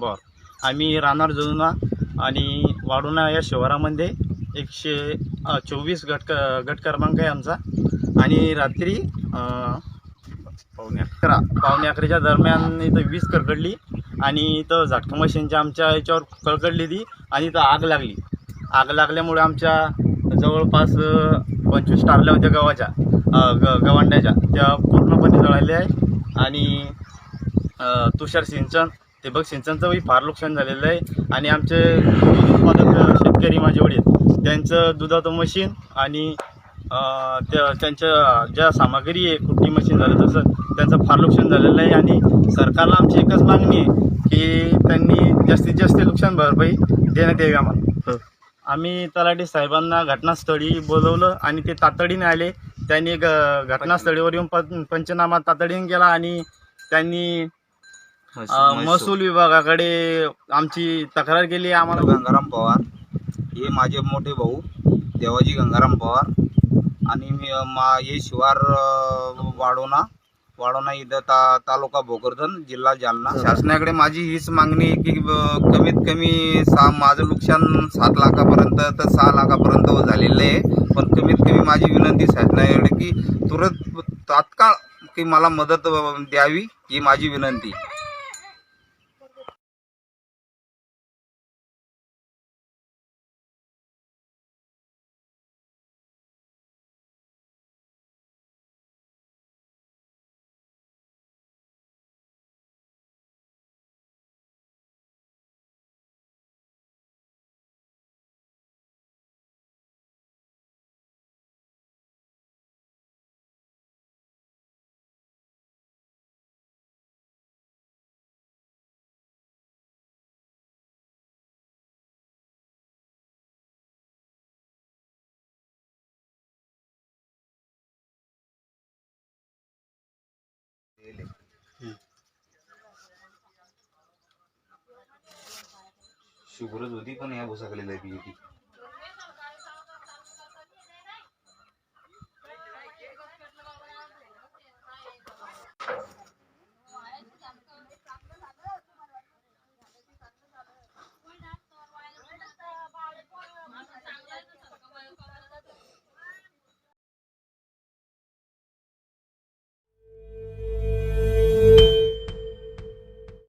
पवार आम्ही राहणार जुना आणि वाडोना या शहरामध्ये एकशे चोवीस गट गट क्रमांक आहे आमचा. आणि रात्री पावणे अकरा पावणे अकराच्या दरम्यान इथं वीज कडकडली आणि इथं झटका मशीनच्या आमच्या याच्यावर कडकडली ती आणि इथं आग लागली. आग लागल्यामुळे आमच्या जवळपास पंचवीस टारल्या होत्या गव्हाच्या ग गवांड्याच्या त्या पूर्णपणे जळाल्या आहे आणि तुषार सिंचन ठिबक सिंचनचंही फार नुकसान झालेलं आहे. आणि आमचे दूध उत्पादक शेतकरी माझे वडील त्यांचं दुधाचं मशीन आणि त्या त्यांच्या ज्या सामग्री आहे कुट्टी मशीन झालं तसं त्यांचं फार नुकसान झालेलं आहे. आणि सरकारला आमची एकच मागणी आहे की त्यांनी जास्तीत जास्त नुकसान भरपाई देण्यात यावी आम्हाला. आम्ही तलाठी साहेबांना घटनास्थळी बोलवलं आणि ते तातडीने आले. त्यांनी ग घटनास्थळीवर येऊन पं पंचनामा तातडीने केला आणि त्यांनी महसूल विभागाकडे आमची तक्रार केली आम्हाला. गंगाराम पवार. हे माझे मोठे भाऊ देवाजी गंगाराम पवार. आणि मी मा हे शिवार अ, वाढोना वाढोना इथं ता तालुका भोकरदन जिल्हा जालना. शासनाकडे माझी हीच मागणी की कमीत कमी सा माझं नुकसान सात लाखापर्यंत तर सहा लाखापर्यंत झालेलं आहे. पण कमीत कमी माझी विनंती शासनाकडे की तुरंत तात्काळ की मला मदत द्यावी ही माझी विनंती. शुभ्रत होती पण ह्या भुसाकलेला आहे ती